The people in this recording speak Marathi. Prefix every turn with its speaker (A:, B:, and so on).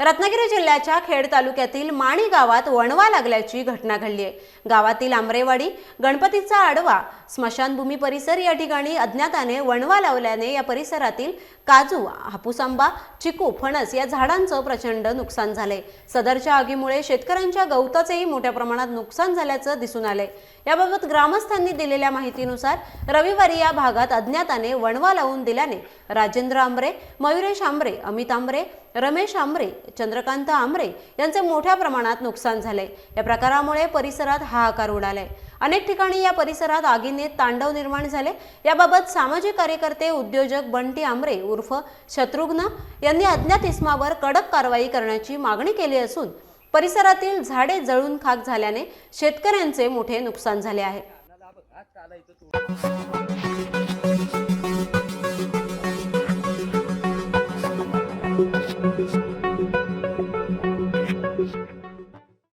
A: रत्नागिरी जिल्ह्याच्या खेड तालुक्यातील माणी गावात वणवा लागल्याची घटना घडली आहे. गावातील आमरेवाडी गणपतीचा आडवा स्मशानभूमी परिसर या ठिकाणी अज्ञाताने वणवा लावल्याने या परिसरातील काजू हापूस आंबा चिकू फणस या झाडांचं प्रचंड नुकसान झाले सदरच्या आगीमुळे शेतकऱ्यांच्या गवताचेही मोठ्या प्रमाणात नुकसान झाल्याचं दिसून आले याबाबत ग्रामस्थांनी दिलेल्या माहितीनुसार रविवारी या भागात अज्ञाताने वणवा लावून दिल्याने राजेंद्र आंबरे मयुरेश आंबरे अमित आंबरे रमेश आंबरे चंद्रकांत आंबरे यांचे मोठ्या प्रमाणात नुकसान झाले. या प्रकारामुळे परिसरात हाहाकार उडालाय अनेक ठिकाणी या परिसरात आगीने तांडव निर्माण झाले. याबाबत सामाजिक कार्यकर्ते उद्योजक बंटी आंबरे उर्फ शत्रुघ्न यांनी अज्ञात इसमावर कडक कारवाई करण्याची मागणी केली असून परिसरातील झाडे जळून खाक झाल्याने शेतकऱ्यांचे मोठे नुकसान झाले आहे. Bye.